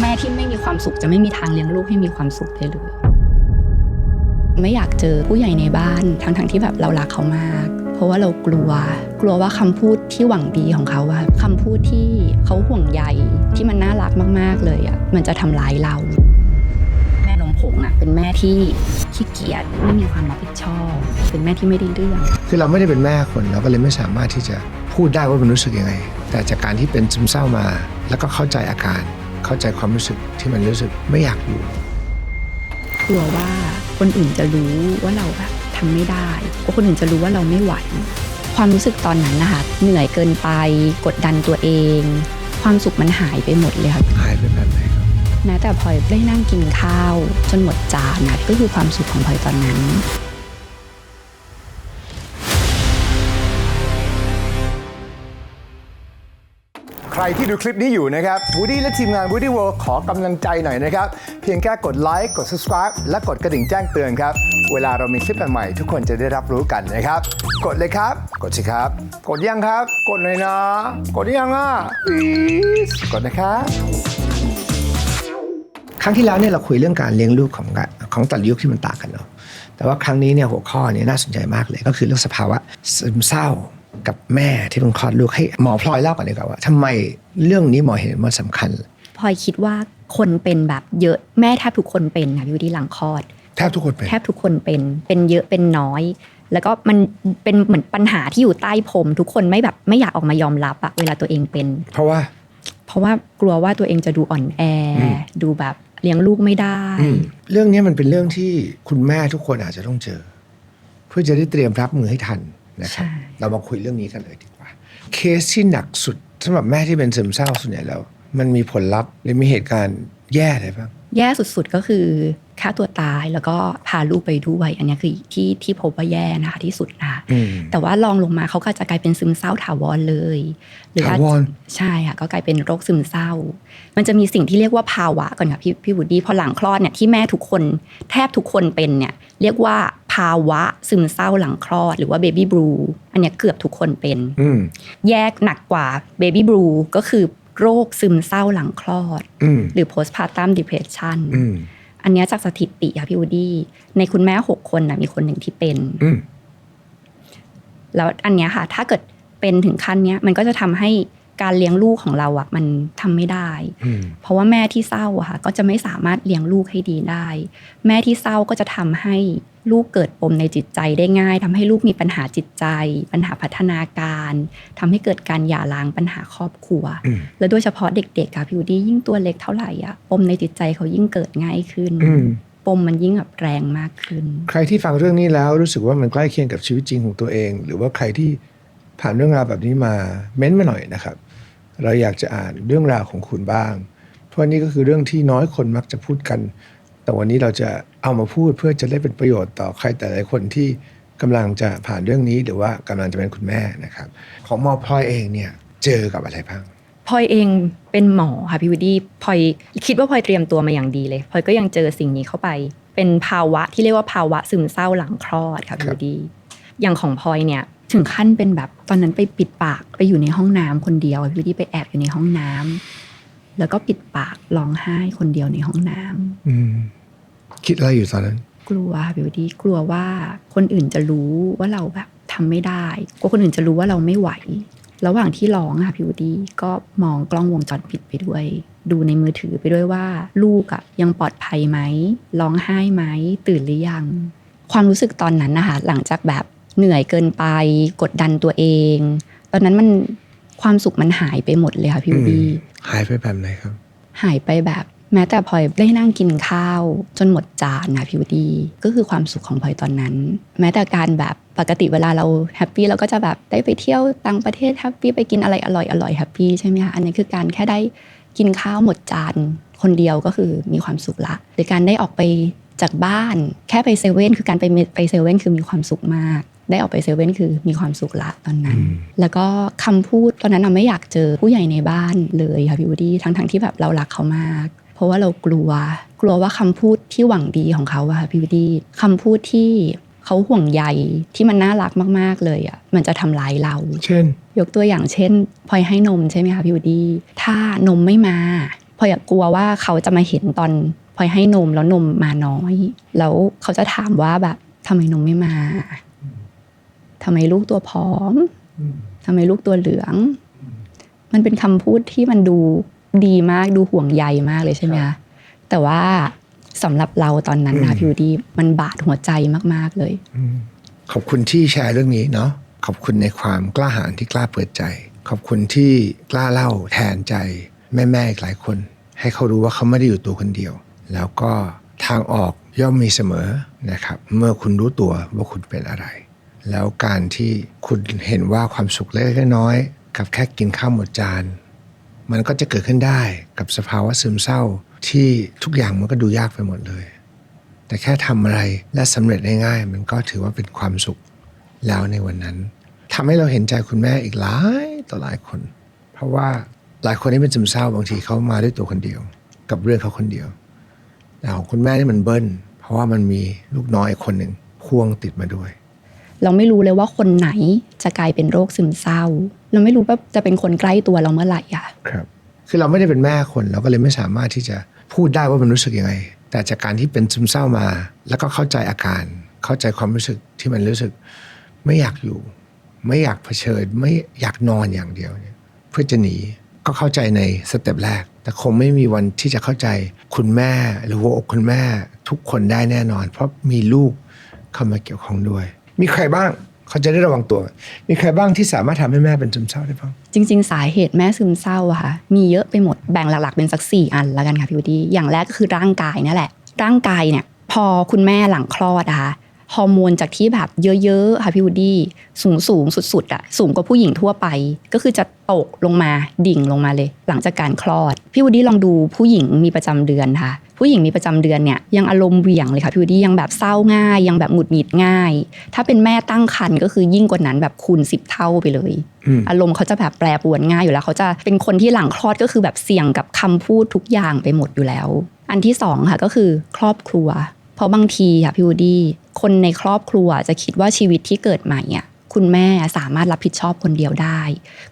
แม่ที่ไม่มีความสุขจะไม่มีทางเลี้ยงลูกให้มีความสุขได้เลยไม่อยากเจอผู้ใหญ่ในบ้านทั้งๆที่แบบเรารักเขามาก เพราะว่าเรากลัว กลัวว่าคำพูดที่หวังดีของเขาอะคำพูดที่เขาห่วงใยที่มันน่ารักมากๆเลยอะมันจะทำร้ายเรา แม่นมผงอะเป็นแม่ที่ขี้เกียจไม่มีความรับผิดชอบ เป็นแม่ที่ไม่ได้เรื่อง คือเราไม่ได้เป็นแม่คนเราก็เลยไม่สามารถที่จะพูดได้ว่ามันรู้สึกยังไง แต่จากการที่เป็นซึมเศร้ามา แล้วก็เข้าใจอาการ เข้าใจความรู้สึกที่มันรู้สึกไม่อยากอยู่ กลัวว่าคนอื่นจะรู้ว่าเราแบบทำไม่ได้กลัวคนอื่นจะรู้ว่าเราไม่ไหว ความรู้สึกตอนนั้นนะคะเหนื่อยเกินไปกดดันตัวเอง ความสุขมันหายไปหมดเลยค่ะหายไปแบบไหนครับแม้แต่พลอยได้นั่งกินข้าว จนหมดจานนะก็คือความสุขของพลอยตอนนั้น ใครที่ดูคลิปนี้อยู่นะครับวูดี้และทีมงาน Woody World ขอกำลังใจหน่อยนะครับ เพียงแค่กดไลค์กด subscribe และกดกระดิ่งแจ้งเตือนครับ เวลาเรามีคลิปใหม่ๆทุกคนจะได้รับรู้กันนะครับ กดเลยครับ กดสิครับ กดยังครับ กดเลยนะ กดยังอะ please กดนะครับครั้งที่แล้วเนี่ยเราคุยเรื่องการเลี้ยงลูกของของแต่ละยุคที่มันต่างกันเนาะแต่ว่าครั้งนี้เนี่ยหัวข้อเนี่ยน่าสนใจมากเลยก็คือเรื่องสภาวะซึมเศร้า กับแม่ที่เพิ่งคลอดลูกให้หมอพลอยเล่าก่อนดีกว่าว่าทำไมเรื่องนี้หมอเห็นมันสำคัญ พลอยคิดว่าคนเป็นแบบเยอะแม่แทบทุกคนเป็นค่ะอยู่ที่หลังคลอด แทบทุกคนเป็นแทบทุกคนเป็น เป็นเยอะเป็นน้อย แล้วก็มันเป็นเหมือนปัญหาที่อยู่ใต้ผม ทุกคนไม่แบบไม่อยากออกมายอมรับอะเวลาตัวเองเป็น เพราะว่า เพราะว่ากลัวว่าตัวเองจะดูอ่อนแออม ดูแบบเลี้ยงลูกไม่ได้ เรื่องนี้มันเป็นเรื่องที่คุณแม่ทุกคนอาจจะต้องเจอ เพื่อจะได้เตรียมรับมือให้ทัน นะครับใช่เรามาคุยเรื่องนี้กันเลยดีกว่า เคสที่หนักสุดสำหรับแม่ที่เป็นซึมเศร้าส่วนใหญ่แล้ว มันมีผลลัพธ์หรือมีเหตุการณ์แย่อะไรบ้างแย่สุดๆก็คือฆ่าตัวตายแล้วก็พาลูกไปด้วยอันเนี้ยคือที่ที่พบว่าแย่นะคะที่สุดนะคะอืมแต่ว่าลองลงมาเขาก็จะกลายเป็นซึมเศร้าถาวรเลยหอาจถาวรใช่ค่ะก็กลายเป็นโรคซึมเศร้า มันจะมีสิ่งที่เรียกว่าภาวะก่อนค่ะพี่พี่บุดีพอหลังคลอดเนี่ยที่แม่ทุกคนแทบทุกคนเป็นเนี่ยเรียกว่าภาวะซึมเศร้าหลังคลอดหรือว่าเบบี้บลูอันเนี้ยเกือบทุกคนเป็นอืมแยกหนักกว่าเบบี้บลูก็คือโรคซึมเศร้าหลังคลอดอืมหรือ postpartum depression อืมอันเนี้ยจากสถิติค่ะพี่วูดดี้ในคุณแม่หกคนนะมีคนหนึ่งที่เป็นอืมแล้วอันเนี้ยค่ะ ถ้าเกิดเป็นถึงขั้นเนี้ย มันก็จะทำให้ การเลี้ยงลูกของเราอะมันทำไม่ได้อืมเพราะว่าแม่ที่เศร้าอะค่ะก็จะไม่สามารถเลี้ยงลูกให้ดีได้ แม่ที่เศร้าก็จะทำให้ลูกเกิดปมในจิตใจได้ง่ายทำให้ลูกมีปัญหาจิตใจ ปัญหาพัฒนาการทำให้เกิดการหย่าร้างปัญหาครอบครัวอืมและโดยเฉพาะเด็กๆอะพี่วูดดี้ยิ่งตัวเล็กเท่าไหร่อะปมในจิตใจเขายิ่งเกิดง่ายขึ้นอืมปมมันยิ่งแบบแรงมากขึ้น ใครที่ฟังเรื่องนี้แล้วรู้สึกว่ามันใกล้เคียงกับชีวิตจริงของตัวเอง หรือว่าใครที่ผ่านเรื่องราวแบบนี้มาเม้นต์มาหน่อยนะครับ เราอยากจะอ่านเรื่องราวของคุณบ้าง เพราะนี่ก็คือเรื่องที่น้อยคนมักจะพูดกัน แต่วันนี้เราจะเอามาพูดเพื่อจะได้เป็นประโยชน์ต่อใครแต่หลายคนที่กำลังจะผ่านเรื่องนี้หรือว่ากำลังจะเป็นคุณแม่นะครับ ของหมอพลอยเองเนี่ยเจอกับอะไรบ้างพลอยเองเป็นหมอค่ะพี่วูดดี้พลอยคิดว่าพลอยเตรียมตัวมาอย่างดีเลยพลอยก็ยังเจอสิ่งนี้เข้าไป เป็นภาวะที่เรียกว่าภาวะซึมเศร้าหลังคลอดค่ะพี่ครับวูดดี้อย่างของพลอยเนี่ย ถึงขั้นเป็นแบบตอนนั้นไปปิดปากไปอยู่ในห้องน้ำคนเดียวพี่วูดดี้ไปแอบอยู่ในห้องน้ำแล้วก็ปิดปากร้องไห้คนเดียวในห้องน้ำอืมคิดอะไรอยู่ตอนนั้น กลัวค่ะพี่วูดดี้กลัวว่าคนอื่นจะรู้ว่าเราแบบทำไม่ได้กลัวคนอื่นจะรู้ว่าเราไม่ไหว ระหว่างที่ร้องค่ะพี่วูดดี้ก็มองกล้องวงจรปิดไปด้วย ดูในมือถือไปด้วยว่า ลูกอะยังปลอดภัยไหมร้องไห้ไหมตื่นหรือยัง ความรู้สึกตอนนั้นนะคะหลังจากแบบ เหนื่อยเกินไปกดดันตัวเอง ตอนนั้นมันความสุขมันหายไปหมดเลยค่ะพี่วูดดี้หายไปแบบไหนครับ หายไปแบบ แม้แต่พลอยได้นั่งกินข้าว จนหมดจานนะพี่วดีก็คือความสุขของพลอยตอนนั้น แม้แต่การแบบปกติเวลาเราแฮปปี้เราก็จะแบบได้ไปเที่ยวต่างประเทศแฮปปี้ไปกินอะไรอร่อยอร่อยแฮปปี้ใช่ไหมคะอันนี้คือการแค่ได้กินข้าวหมดจานคนเดียวก็คือมีความสุขละหรือการได้ออกไปจากบ้าน แค่ไปเซเว่นคือการไปไปเซเว่นคือมีความสุขมาก ได้ออกไปเซเว่นคือมีความสุขละตอนนั้นอืมแล้วก็คำพูดตอนนั้นเราไม่อยากเจอผู้ใหญ่ในบ้านเลยค่ะพี่วูดดี้ทั้งๆที่แบบเรารักเขามาก เพราะว่าเรากลัว กลัวว่าคำพูดที่หวังดีของเขาอะค่ะพี่วูดดี้คำพูดที่เขาห่วงใยที่มันน่ารักมาก ๆ เลยอะมันจะทำร้ายเรา เช่น ยกตัวอย่างเช่นพลอยให้นมใช่ไหมคะพี่วูดดี้ถ้านมไม่มาพลอยอะกลัวว่าเขาจะมาเห็นตอนพลอยให้นมแล้วนมมาน้อย แล้วเขาจะถามว่าแบบทำไมนมไม่มา ทำไมลูกตัวผอมทำไมลูกตัวเหลือง มันเป็นคำพูดที่มันดูดีมากดูห่วงใยมากเลยใช่ไหมคะแต่ว่าสำหรับเราตอนนั้นนะพิวดีมันบาดหัวใจมากๆเลยขอบคุณที่แชร์เรื่องนี้เนาะขอบคุณในความกล้าหาญที่กล้าเปิดใจ ขอบคุณที่กล้าเล่าแทนใจแม่ๆอีกหลายคน ให้เขารู้ว่าเขาไม่ได้อยู่ตัวคนเดียว แล้วก็ทางออกย่อมมีเสมอนะครับ เมื่อคุณรู้ตัวว่าคุณเป็นอะไร แล้วการที่คุณเห็นว่าความสุขเล็กๆน้อยๆกับแค่กินข้าวหมดจาน มันก็จะเกิดขึ้นได้กับสภาวะซึมเศร้าที่ทุกอย่างมันก็ดูยากไปหมดเลย แต่แค่ทำอะไรและสำเร็จได้ง่าย มันก็ถือว่าเป็นความสุขแล้วในวันนั้นทำให้เราเห็นใจคุณแม่อีกหลายต่อหลายคน เพราะว่าหลายคนที่เป็นซึมเศร้าบางทีเขามาด้วยตัวคนเดียว กับเรื่องเขาคนเดียวแต่ของคุณแม่นี่มันเบิ้ลเพราะว่ามันมีลูกน้อยคนหนึ่งพ่วงติดมาด้วย เราไม่รู้เลยว่าคนไหนจะกลายเป็นโรคซึมเศร้า เราไม่รู้ว่าจะเป็นคนใกล้ตัวเราเมื่อไหร่อะครับ คือเราไม่ได้เป็นแม่คนเราก็เลยไม่สามารถที่จะพูดได้ว่ามันรู้สึกยังไง แต่จากการที่เป็นซึมเศร้ามา แล้วก็เข้าใจอาการ เข้าใจความรู้สึกที่มันรู้สึก ไม่อยากอยู่ ไม่อยากเผชิญ ไม่อยากนอนอย่างเดียวเนี่ยเพื่อจะหนีก็เข้าใจในสเต็ปแรก แต่คงไม่มีวันที่จะเข้าใจคุณแม่หรือหัวอกคุณแม่ทุกคนได้แน่นอน เพราะมีลูกเข้ามาเกี่ยวข้องด้วย มีใครบ้างเขาจะได้ระวังตัว มีใครบ้างที่สามารถทำให้แม่เป็นซึมเศร้าได้บ้าง จริง ๆ สาเหตุแม่ซึมเศร้าอะค่ะ มีเยอะไปหมด แบ่งหลักๆเป็นสักสี่อันละกันค่ะพี่วดีอย่างแรกก็คือร่างกายนั่นแหละ ร่างกายเนี่ยพอคุณแม่หลังคลอดนะคะ ฮอร์โมนจากที่แบบเยอะๆค่ะพี่วูดดี้สูงสูงๆสุดๆอะสูงกว่าผู้หญิงทั่วไป ก็คือจะตกลงมาดิ่งลงมาเลย หลังจากการคลอด พี่วูดดี้ลองดูผู้หญิงมีประจำเดือนค่ะ ผู้หญิงมีประจำเดือนเนี่ยยังอารมณ์เหวี่ยงเลยค่ะพี่วูดดี้ยังแบบเศร้าง่าย ยังแบบหงุดหงิดง่าย ถ้าเป็นแม่ตั้งครรภ์ก็คือยิ่งกว่านั้นแบบคูณสิบเท่าไปเลยอืมอารมณ์เขาจะแบบแปรปรวนง่ายอยู่แล้ว เขาจะเป็นคนที่หลังคลอดก็คือแบบเสี่ยงกับคำพูดทุกอย่างไปหมดอยู่แล้ว อันที่สองค่ะก็คือครอบครัว เพราะบางทีค่ะพี่วูดดี้คนในครอบครัวจะคิดว่าชีวิตที่เกิดใหม่อะคุณแม่สามารถรับผิดชอบคนเดียวได้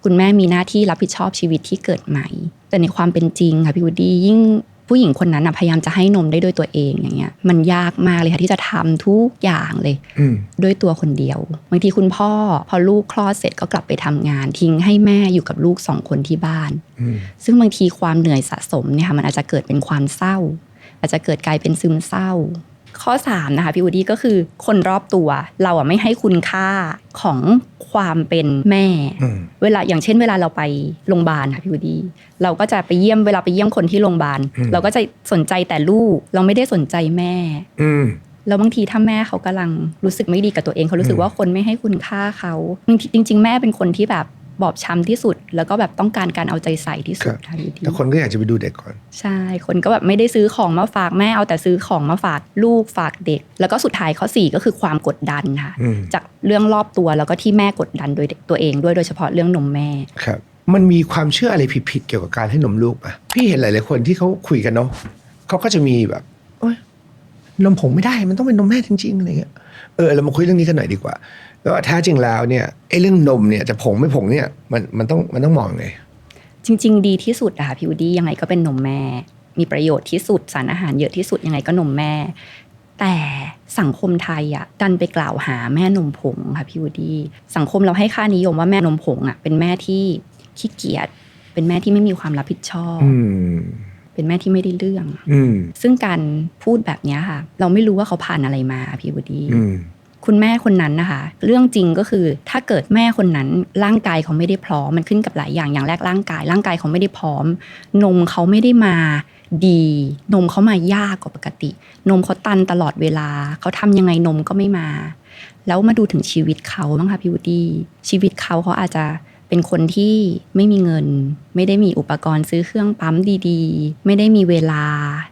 คุณแม่มีหน้าที่รับผิดชอบชีวิตที่เกิดใหม่ แต่ในความเป็นจริงค่ะพี่วูดดี้ยิ่งผู้หญิงคนนั้นนะพยายามจะให้นมได้ด้วยตัวเองอย่างเงี้ยมันยากมากเลยค่ะที่จะทำทุกอย่างเลยอืมด้วยตัวคนเดียวบางทีคุณพ่อ พอลูกคลอดเสร็จก็กลับไปทำงาน ทิ้งให้แม่อยู่กับลูกสองคนที่บ้านอืมซึ่งบางทีความเหนื่อยสะสมเนี่ยค่ะมันอาจจะเกิดเป็นความเศร้า อาจจะเกิดกลายเป็นซึมเศร้า ข้อ3นะคะพี่วูดดี้ก็คือคนรอบตัวเราอะไม่ให้คุณค่าของความเป็นแม่อืมเวลาอย่างเช่น เวลาเราไปโรงพยาบาลค่ะพี่วูดดี้เราก็จะไปเยี่ยมเวลาไปเยี่ยมคนที่โรงพยาบาลอืมเราก็จะสนใจแต่ลูกเราไม่ได้สนใจแม่อืมแล้วบางทีถ้าแม่เขากำลังรู้สึกไม่ดีกับตัวเองเขารู้สึอืกมว่าคนไม่ให้คุณค่าเขาบางทีจริงๆแม่เป็นคนที่แบบ บอบช้ำที่สุด แล้วก็แบบต้องการการเอาใจใส่ที่สุดค่ะพี่ดีแต่คนก็อยากจะไปดูเด็กก่อน ใช่ คนก็แบบไม่ได้ซื้อของมาฝากแม่เอาแต่ซื้อของมาฝากลูกฝากเด็ก แล้วก็สุดท้ายข้อสี่ก็คือความกดดันค่ะอืมจากเรื่องรอบตัวแล้วก็ที่แม่กดดันโดยตัวเองด้วยโดยเฉพาะเรื่องนมแม่ครับมันมีความเชื่ออะไรผิดๆเกี่ยวกับการให้นมลูกอะพี่เห็นหลายๆคนที่เขาคุยกันเนาะเขาก็จะมีแบบโอ๊ย นมผงไม่ได้มันต้องเป็นนมแม่จริงๆอะไรเงี้ยเออเรามาคุยเรื่องนี้กันหน่อยดีกว่าแล้วแท้จริงแล้วเนี่ยไอ้เรื่องนมเนี่ยจะผงไม่ผงเนี่ยมันมันต้องมันต้องมองยังไงจริง ๆ ดีที่สุดอะค่ะพี่วูดดี้ยังไงก็เป็นนมแม่ มีประโยชน์ที่สุดสารอาหารเยอะที่สุดยังไงก็นมแม่ แต่สังคมไทยอะดันไปกล่าวหาแม่นมผงค่ะพี่วูดดี้สังคมเราให้ค่านิยมว่าแม่นมผงอะเป็นแม่ที่ขี้เกียจเป็นแม่ที่ไม่มีความรับผิดชอบอืม เป็นแม่ที่ไม่ได้เรื่อง อืมซึ่งการพูดแบบเนี้ยค่ะ เราไม่รู้ว่าเขาผ่านอะไรมาพี่วูดดี้อืมคุณแม่คนนั้นนะคะ เรื่องจริงก็คือถ้าเกิดแม่คนนั้นร่างกายเขาไม่ได้พร้อมมันขึ้นกับหลายอย่างอย่างแรกร่างกาย ร่างกายเขาไม่ได้พร้อม นมเขาไม่ได้มาดี นมเขามายากกว่าปกติ นมเขาตันตลอดเวลา เขาทำยังไงนมก็ไม่มา แล้วมาดูถึงชีวิตเขาบ้างค่ะพี่วูดดี้ชีวิตเขาเขาอาจจะ เป็นคนที่ไม่มีเงิน ไม่ได้มีอุปกรณ์ซื้อเครื่องปั๊มดีๆ ไม่ได้มีเวลา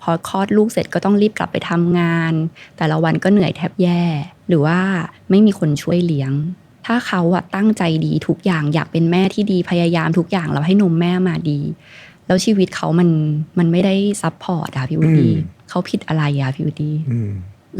พอคลอดลูกเสร็จก็ต้องรีบกลับไปทำงาน แต่ละวันก็เหนื่อยแทบแย่ หรือว่าไม่มีคนช่วยเลี้ยง ถ้าเขาอะตั้งใจดีทุกอย่างอยากเป็นแม่ที่ดีพยายามทุกอย่างเราให้นมแม่มาดี แล้วชีวิตเขามันมันไม่ได้ซัพพอร์ตอะพี่วูดดี้อืมเขาผิดอะไรอะพี่วูดดี้อืม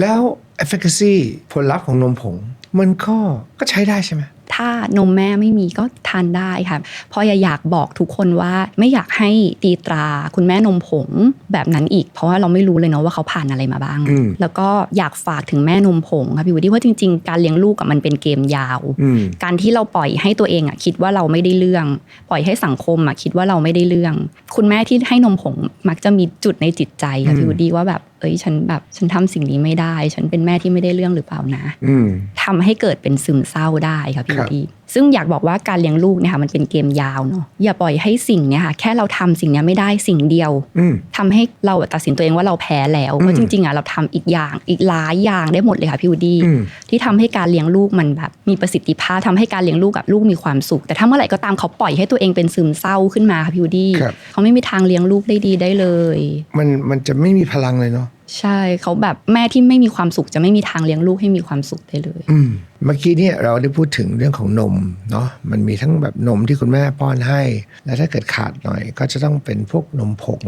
แล้ว efficacy ผลลัพธ์ของนมผง มันก็ก็ใช้ได้ใช่ไหม ถ้านมแม่ไม่มีก็ทานได้ค่ะเพราะอยากบอกทุกคนว่าไม่อยากให้ตีตราคุณแม่นมผงแบบนั้นอีก เพราะว่าเราไม่รู้เลยเนาะว่าเขาผ่านอะไรมาบ้างอืมแล้วก็อยากฝากถึงแม่นมผงค่ะพี่วูดดี้ว่าจริง ๆ การเลี้ยงลูกกับมันเป็นเกมยาวอืมการที่เราปล่อยให้ตัวเองอะคิดว่าเราไม่ได้เรื่อง ปล่อยให้สังคมอะคิดว่าเราไม่ได้เรื่อง คุณแม่ที่ให้นมผงมักจะมีจุดในจิตใจค่ะพี่วูดดี้ว่าแบบ เอ้ยฉันแบบฉันทำสิ่งนี้ไม่ได้ ฉันเป็นแม่ที่ไม่ได้เรื่องหรือเปล่านะอืมทำให้เกิดเป็นซึมเศร้าได้ค่ะพี่ครับวูดดี้ ซึ่งอยากบอกว่าการเลี้ยงลูกเนี่ยค่ะมันเป็นเกมยาวเนาะอย่าปล่อยให้สิ่งเนี่ยค่ะแค่เราทำสิ่งเนี้ยไม่ได้สิ่งเดียวอืมทำให้เราตัดสินตัวเองว่าเราแพ้แล้วเพราะจริงๆอะเราทำอีกอย่างอีกหลายอย่างได้หมดเลยค่ะพี่วูดดี้อืมที่ทำให้การเลี้ยงลูกมันแบบมีประสิทธิภาพทำให้การเลี้ยงลูกกับลูกมีความสุข แต่ถ้าเมื่อไหร่ก็ตามเขาปล่อยให้ตัวเองเป็นซึมเศร้าขึ้นมาค่ะพี่วูดดี้ครับเขาไม่มีทางเลี้ยงลูกได้ดีได้เลย มันมันจะไม่มีพลังเลยเนาะ ใช่เขาแบบแม่ที่ไม่มีความสุขจะไม่มีทางเลี้ยงลูกให้มีความสุขได้เลย อืมเมื่อกี้เนี่ยเราได้พูดถึงเรื่องของนมเนาะมันมีทั้งแบบนมที่คุณแม่ป้อนให้ และถ้าเกิดขาดหน่อย ก็จะต้องเป็นพวกนมผง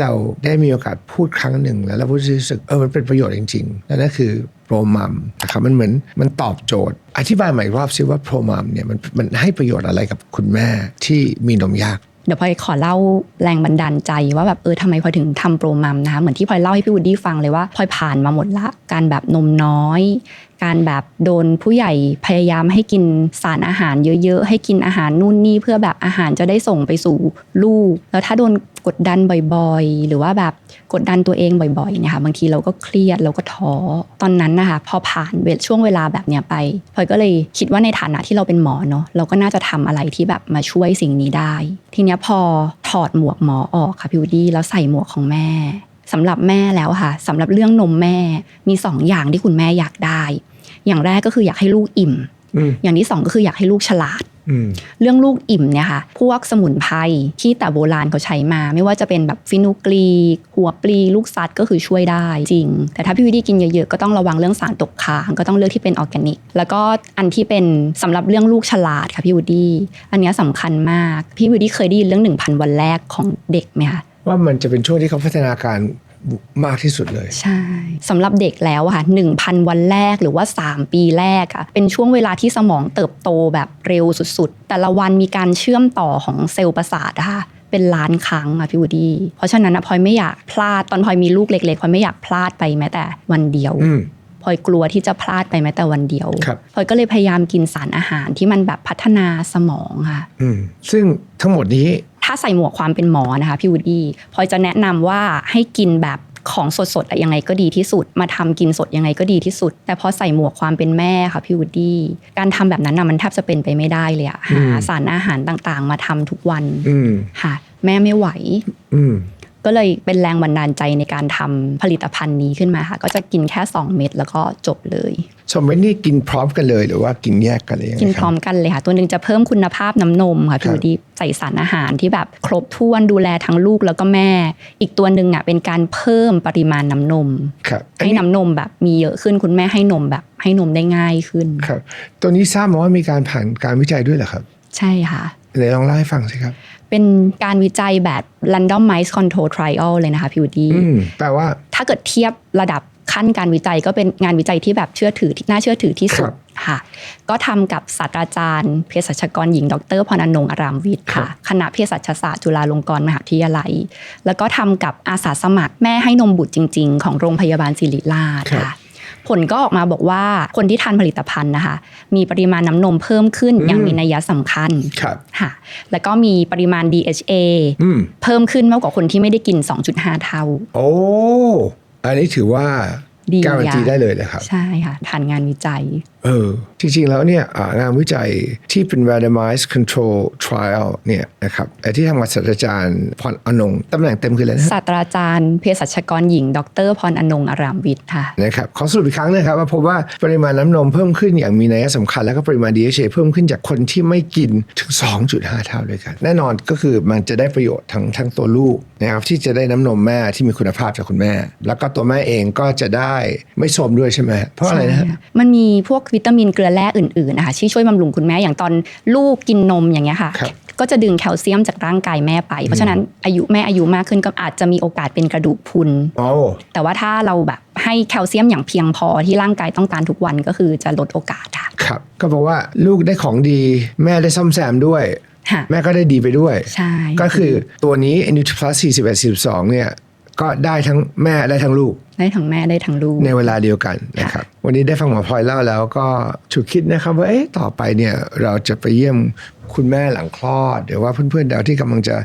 เราได้มีโอกาสพูดครั้งหนึ่งแล้วเรารู้สึกเออมันเป็นประโยชน์จริงๆและนั่นคือโปรมัมนะครับมันเหมือนมันตอบโจทย์ อธิบายใหม่รอบซิว่าโปรมัมเนี่ยมันมันให้ประโยชน์อะไรกับคุณแม่ที่มีนมยาก เดี๋ยวพลอยขอเล่าแรงบันดาลใจว่าแบบเออทำไมพลอยถึงทำโปรมัมนะคะเหมือนที่พลอยเล่าให้พี่วูดดี้ฟังเลยว่าพลอยผ่านมาหมดละการแบบนมน้อย การแบบโดนผู้ใหญ่พยายามให้กินสารอาหารเยอะๆ ให้กินอาหารนู่นนี่เพื่อแบบอาหารจะได้ส่งไปสู่ลูก แล้วถ้าโดนกดดันบ่อยๆ หรือว่าแบบกดดันตัวเองบ่อยๆเนี่ยค่ะบางทีเราก็เครียดเราก็ท้อตอนนั้นนะคะพอผ่านเวลช่วงเวลาแบบเนี้ยไปพลอยก็เลยคิดว่าในฐานะที่เราเป็นหมอเนาะเราก็น่าจะทำอะไรที่แบบมาช่วยสิ่งนี้ได้ ทีเนี้ยพอถอดหมวกหมอออกค่ะพี่วดดี้แล้วใส่หมวกของแม่สำหรับแม่แล้วค่ะสำหรับเรื่องนมแม่มีสองอย่างที่คุณแม่อยากได้ อย่างแรกก็คืออยากให้ลูกอิ่มอืมอย่างที่สองก็คืออยากให้ลูกฉลาดอืมเรื่องลูกอิ่มเนี่ยค่ะ พวกสมุนไพรที่แต่โบราณเขาใช้มา ไม่ว่าจะเป็นแบบฟินูกรีกหัวปลีลูกซัดก็คือช่วยได้จริง แต่ถ้าพี่วิดีกินเยอะๆก็ต้องระวังเรื่องสารตกค้างก็ต้องเลือกที่เป็นออร์แกนิก แล้วก็อันที่เป็นสำหรับเรื่องลูกฉลาดค่ะพี่วูดดี้อันเนี้ยสำคัญมาก พี่วูดดี้เคยได้ยินเรื่อง 1,000 วันแรกของเด็กไหมคะว่ามันจะเป็นช่วงที่เขาพัฒนาการ มากที่สุดเลย ใช่สำหรับเด็กแล้วอะค่ะ 1,000 วันแรกหรือว่า 3 ปีแรกอะเป็นช่วงเวลาที่สมองเติบโตแบบเร็วสุดๆ แต่ละวันมีการเชื่อมต่อของเซลล์ประสาทอะค่ะเป็นล้านครั้งอะพี่วูดดี้ เพราะฉะนั้นอะพลอยไม่อยากพลาดตอนพลอยมีลูกเล็กๆพลอยไม่อยากพลาดไปแม้แต่วันเดียวอืมพลอยกลัวที่จะพลาดไปแม้แต่วันเดียวครับพลอยก็เลยพยายามกินสารอาหารที่มันแบบพัฒนาสมองค่ะอืมซึ่งทั้งหมดนี้ ถ้าใส่หมวกความเป็นหมอนะคะพี่วูดดี้พลอยจะแนะนำว่าให้กินแบบของสดๆอะยังไงก็ดีที่สุด มาทำกินสดยังไงก็ดีที่สุด แต่พอใส่หมวกความเป็นแม่ค่ะพี่วูดดี้การทำแบบนั้นนะมันแทบจะเป็นไปไม่ได้เลยอะหาสารอาหารต่างๆ มาทำทุกวันอืมค่ะแม่ไม่ไหวอืม ก็เลยเป็นแรงบันดาลใจในการทำผลิตภัณฑ์นี้ขึ้นมาค่ะ ก็จะกินแค่ 2 เม็ดแล้วก็จบเลยสมมตินี่กินพร้อมกันเลยหรือว่ากินแยกกันเลยยังไงกินคพร้รัอบมกันเลยค่ะ ตัวหนึ่งจะเพิ่มคุณภาพน้ำนมค่ะครัพี่บวดีใส่สารอาหารที่แบบครบถ้วนดูแลทั้งลูกแล้วก็แม่ อีกตัวหนึ่งอะเป็นการเพิ่มปริมาณน้ำนมครับอันให้นี้น้ำนมแบบมีเยอะขึ้นคุณแม่ให้นมแบบให้นมได้ง่ายขึ้นครับตัวนี้ทราบมาว่ามีการผ่านการวิจัยด้วยเหรอครับ ใช่ค่ะ เดี๋ยวลองเล่าให้ฟังสิครับ เป็นการวิจัยแบบ randomized control trial เลยนะคะพี่วดีอืมแปลว่า ถ้าเกิดเทียบระดับขั้นการวิจัยก็เป็นงานวิจัยที่แบบเชื่อถือที่น่าเชื่อถือที่สุครัดบค่ะ ก็ทำกับศาสตราจารย์เภสัชกรหญิง ดรพรอนงค์อารามวิทย์ครัค่ะบคณะเภสัชศาสตร์จุฬาลงกรณ์มหาวิทยาลัย แล้วก็ทำกับอาสาสมัครแม่ให้นมบุตรจริง ๆ ของโรงพยาบาลศิริราชค่ะ ผลก็ออกมาบอกว่าคนที่ทานผลิตภัณฑ์นะคะ มีปริมาณน้ำนมเพิ่มขึ้นอย่างมีนัยสำคัญครับค่ะแล้วก็มีปริมาณ DHA อืมเพิ่มขึ้นมากกว่าคนที่ไม่ได้กิน 2.5 เท่า โอ้อันนี้ถือว่าดีการันตีอย่างได้เลยนะครับ ใช่ค่ะผ่านงานวิจัย เออจริงๆแล้วเนี่ยอ่างานวิจัยที่เป็น randomized control trial เนี่ยนะครับไอ้ที่ทำกับศาสตราจารย์พรอนงค์ตำแหน่งเต็มคืออะไรนะศาสตราจารย์เภสัชกรหญิง ดรพรอนงค์อารามวิทย์ค่ะนะครับขอสรุปอีกครั้งนะครับว่าพบว่าปริมาณน้ำนมเพิ่มขึ้นอย่างมีนัยสำคัญแล้วก็ปริมาณ DHA เพิ่มขึ้นจากคนที่ไม่กินถึง 2.5 เท่าด้วยกัน แน่นอนก็คือมันจะได้ประโยชน์ทั้งทั้งตัวลูกนะครับที่จะได้น้ำนมแม่ที่มีคุณภาพจากคุณแม่ แล้วก็ตัวแม่เองก็จะได้ไม่โทรมด้วยใช่ไหมเพราะอะไรนะฮะใช่มันมีพวกวิตามินเกลือแร่อื่นๆนะคะที่ช่วยบำรุงคุณแม่อย่างตอนลูกกินนมอย่างเงี้ยค่ะ ครับ ก็จะดึงแคลเซียมจากร่างกายแม่ไป เพราะฉะนั้นอายุแม่อายุมากขึ้นก็อาจจะมีโอกาสเป็นกระดูกพรุน โอ้แต่ว่าถ้าเราแบบให้แคลเซียมอย่างเพียงพอที่ร่างกายต้องการทุกวันก็คือจะลดโอกาสค่ะครับครับก็บอกว่าลูกได้ของดี แม่ได้ซ่อมแซมด้วย ค่ะแม่ก็ได้ดีไปด้วย ใช่ ก็คือตัวนี้ n u t r i Plus 41 42 เนี่ย ก็ได้ทั้งแม่ได้ทั้งลูก ได้ทั้งแม่ได้ทั้งลูก ในเวลาเดียวกันนะครับ วันนี้ได้ฟังหมอพลอยเล่าแล้วก็ฉุกคิดนะครับว่าเอ๊ะต่อไปเนี่ยเราจะไปเยี่ยมคุณแม่หลังคลอด หรือว่าเพื่อนๆเดาที่กำลังจะ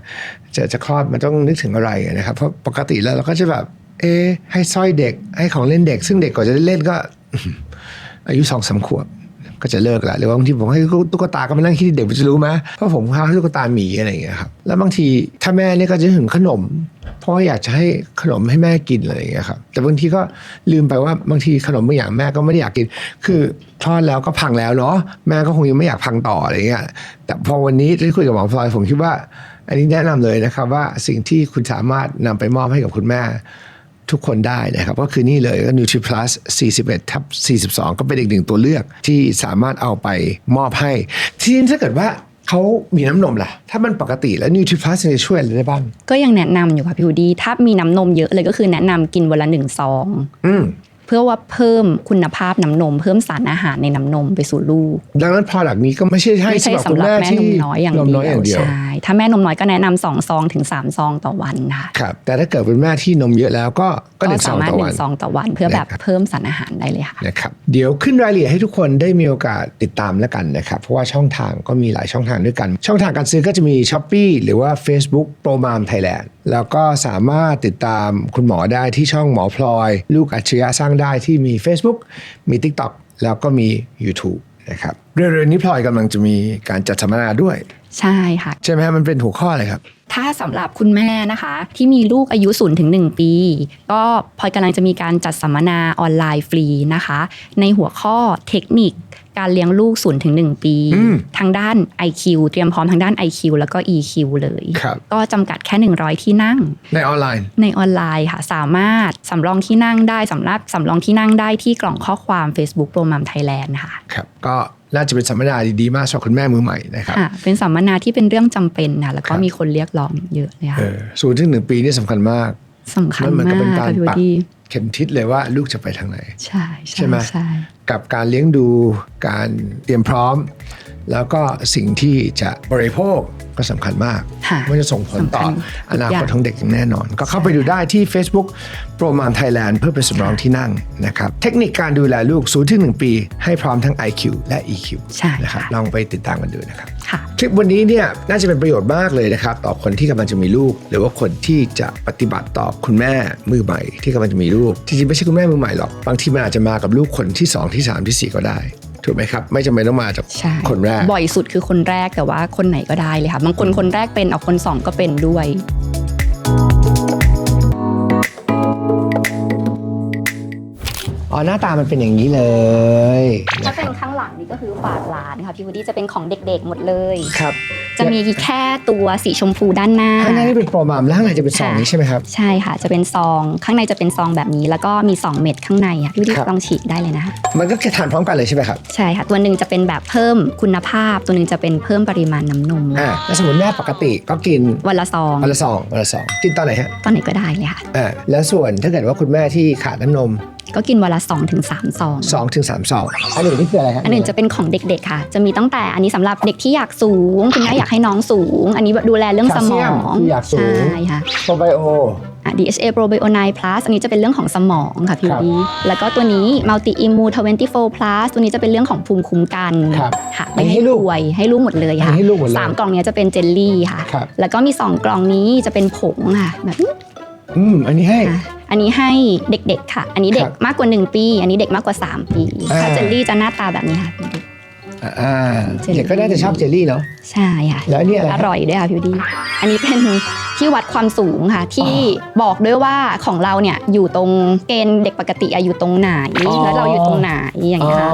จะจะคลอดมันต้องนึกถึงอะไรนะครับ เพราะปกติแล้วเราก็จะแบบเอ๊ะให้สร้อยเด็กให้ของเล่นเด็ก ซึ่งเด็กก่อนจะได้เล่นก็อายุสองสามขวบ ก็จะเลิกละหรือว่าบางทีผมให้ตุ๊กตาก็มานั่งคิดเด็กมันจะรู้ไหมเพราะผมให้ตุ๊กตาหมีอะไรอย่างเงี้ยครับแล้วบางทีถ้าแม่เนี่ยก็จะถึงขนมเพราะว่าอยากจะให้ขนมให้แม่กินอะไรอย่างเงี้ยครับแต่บางทีก็ลืมไปว่าบางทีขนมบางอย่างแม่ก็ไม่ได้อยากกิน คือคลอดแล้วก็พังแล้วเนาะแม่ก็คงยังไม่อยากพังต่ออะไรเงี้ยแต่พอวันนี้ได้คุยกับหมอพลอยผมคิดว่า อันนี้แนะนำเลยนะครับว่าสิ่งที่คุณสามารถนำไปมอบให้กับคุณแม่ ทุกคนได้นะครับ ก็คือนี่เลยก็ Nutri Plus 41ทับ42 ก็เป็นอีกหนึ่งตัวเลือกที่สามารถเอาไปมอบให้ ทีนี้ถ้าเกิดว่าเขามีน้ำนมล่ะ ถ้ามันปกติแล้ว Nutri Plus จะช่วยอะไรได้บ้าง ก็ยังแนะนำอยู่ค่ะพี่วูดดี้ถ้ามีน้ำนมเยอะเลยก็คือแนะนำกินวันละหนึ่งซองอืม เพื่อว่าเพิ่มคุณภาพน้ำนม เพิ่มสารอาหารในน้ำนมไปสู่ลูก ดังนั้นพอหลักนี้ก็ไม่ใช่ให้ไม่ใช่สำหรับคุณสำหรับแม่แม่ที่นมน้อยอย่างนมเดีน้อยอย่างเดียยววใช่ถ้าแม่นมน้อยก็แนะนำสองซองถึงสามซองต่อวันค่ะครับแต่ถ้าเกิดเป็นแม่ที่นมเยอะแล้วก็ก็หนึ่งซสาองมารถต่อหวันึ่นงซองต่อวันเพื่อแบบนะครับเพิ่มสารอาหารได้เลยค่ะนะครับเดี๋ยวขึ้นรายละเอียดให้ทุกคนได้มีโอกาสติดตามแล้วกันนะครับเพราะว่าช่องทางก็มีหลายช่องทางด้วยกัน ช่องทางการซื้อก็จะมี s h อ p e e หรือว่า Facebook Pro m o m Thailand แล้วก็สามารถติดตามคุณหมอได้ที่ช่องหมอพลอย ลูกอัจฉริยะสร้างได้ที่มี Facebook มี TikTok แล้วก็มี YouTube นะครับเร็วๆนี้พลอยกำลังจะมีการจัดสัมมนาด้วย ใช่ค่ะ ใช่ไหมฮะมันเป็นหัวข้ออะไรครับ ถ้าสำหรับคุณแม่นะคะ ที่มีลูกอายุ0ูนถึงหปี ก็พลอยกำลังจะมีการจัดสัมมนาออนไลน์ฟรีนะคะ ในหัวข้อเทคนิค การเลี้ยงลูก0ูนถึงหปีอืมทางด้าน IQ เตรียมพร้อมทางด้าน IQ แล้วก็ EQ เลยครับก็จำกัดแค่ 100 ที่นั่ง ในออนไลน์ ในออนไลน์ค่ะ สามารถสำรองที่นั่งได้สำหรับสำรองที่นั่งได้ที่กล่องข้อความ Facebook Pro Mom Thailand ค่ะ ครับ ก็น่าจะเป็นสัมมนาดีๆมากสำหรับคุณแม่มือใหม่นะครับค่ะเป็นสัมมนาที่เป็นเรื่องจำเป็นนะแล้วก็ครับมีคนเรียกร้องเยอะเลยค่ะเออศูนย์ถึงหนึ่งปีนี่สำคัญมากสำคัญมันเหมือนมากับกเป็นการค่ะพี่วปักดี เข็มทิศเลยว่าลูกจะไปทางไหน ใช่ใช่ใช่ไหมใช่กับการเลี้ยงดูการเตรียมพร้อม แล้วก็สิ่งที่จะบริโภคก็สำคัญมากค่ะมันจะส่งผลต่อสำคัญอนาคตทุกอย่างของเด็กอย่างแน่นอน ก็เข้าไปดูได้ที่ Facebook โปรมานไทยแลนด์เพื่อเป็นสำรองที่นั่งนะครับ เทคนิคการดูแลลูก0ูถึง1ปี ให้พร้อมทั้ง IQ และ EQ ใช่นะครับค่ะลองไปติดตามกันดูนะครับค่ะคลิปวันนี้เนี่ยน่าจะเป็นประโยชน์มากเลยนะครับ ต่อคนที่กำลังจะมีลูก หรือว่าคนที่จะปฏิบัติต่อคุณแม่มือใหม่ที่กำลังจะมีลูกจริงๆไม่ใช่คุณแม่มือใหม่หรอกบางทีมันอาจจะมากับลูกคนที่ 2 ที่ 3 ที่ 4 ก็ได้ ถูกไหมครับ ไม่จำเป็นต้องมาจากใช่คนแรก บ่อยสุดคือคนแรกแต่ว่าคนไหนก็ได้เลยค่ะบางคนคนแรกเป็นเอาคนสองก็เป็นด้วยอ๋อหน้าตามันเป็นอย่างนี้เลยถ้าเป็นข้างหลังนี่ก็คือฝากร้านค่ะพี่วูดดี้จะเป็นของเด็กๆหมดเลยครับ จะมีแค่ตัวสีชมพูด้านหน้าข้างในนี่เป็นโปรมามแล้วข้างในจะเป็นซองนี้ใช่ไหมครับใช่ค่ะ จะเป็นซองข้างในจะเป็นซองแบบนี้ แล้วก็มี 2 เม็ดข้างในอะพี่วูดดี้ครับลองฉีกได้เลยนะคะมันก็แค่ทานพร้อมกันเลยใช่ไหมครับใช่ค่ะ ตัวหนึ่งจะเป็นแบบเพิ่มคุณภาพ ตัวหนึ่งจะเป็นเพิ่มปริมาณน้ำนมอ่าแล้วสมมติแม่ปกติก็กินวันละซองวันละซองวันละซองกินตอนไหนฮะตอนไหนก็ได้เลยค่ะอ่าแล้วส่วนถ้าเกิดว่าคุณแม่ที่ขาดน้ำนม ก็กินวันละ2-3ถึง3ซอง2อถึงสามซองอันนี้นี่คืออะไรฮะอันหนึ่งจะเป็นของเด็กๆค่ะ จะมีตั้งแต่อันนี้สำหรับเด็กที่อยากสูง คุณแม่อยากให้น้องสูง อันนี้ดูแลเรื่องสมองคืออยากสูง ใช่ค่ะโปรไบโอ อะ DHA Probio 9 Plus อันนี้จะเป็นเรื่องของสมองค่ะพี่ครับดีแล้วก็ตัวนี้ Multi Immune 24 Plus ตัวนี้จะเป็นเรื่องของภูมิคุ้มกันครับค่ะอันไม่นี้ให้ให้ลูก ป่วยให้ลูกหมดเลยอันค่ะนี้ให้ลูกหมดเลยสามกล่องเนี้ยจะเป็นเจลลี่ค่ะ ครับ แล้วก็มี2กล่องนี้จะเป็นผงค่ะแบบนี้อืมอันนี้ให้ค่ะ อันนี้ให้เด็กๆค่ะ อันนี้เด็คกรับมากกว่า 1 ปี อันนี้เด็กมากกว่า 3 ปีอ่าถ้าเจลลี่จะหน้าตาแบบนี้ค่ะพี่ดีอ่าเจลลี่เด็กก็น่าจะชอบเจลลี่เนาะใช่ค่ะแล้วอันนี่อะไรอร่อยด้วยค่ะพี่ดี อันนี้เป็นที่วัดความสูงค่ะ ที่บอกด้วยว่าของเราเนี่ยอยู่ตรงเกณฑ์เด็กปกติอะอยู่ตรงไหนแล้วเราอยู่ตรงไหนอย่างอ๋อเงี้ยค่ะ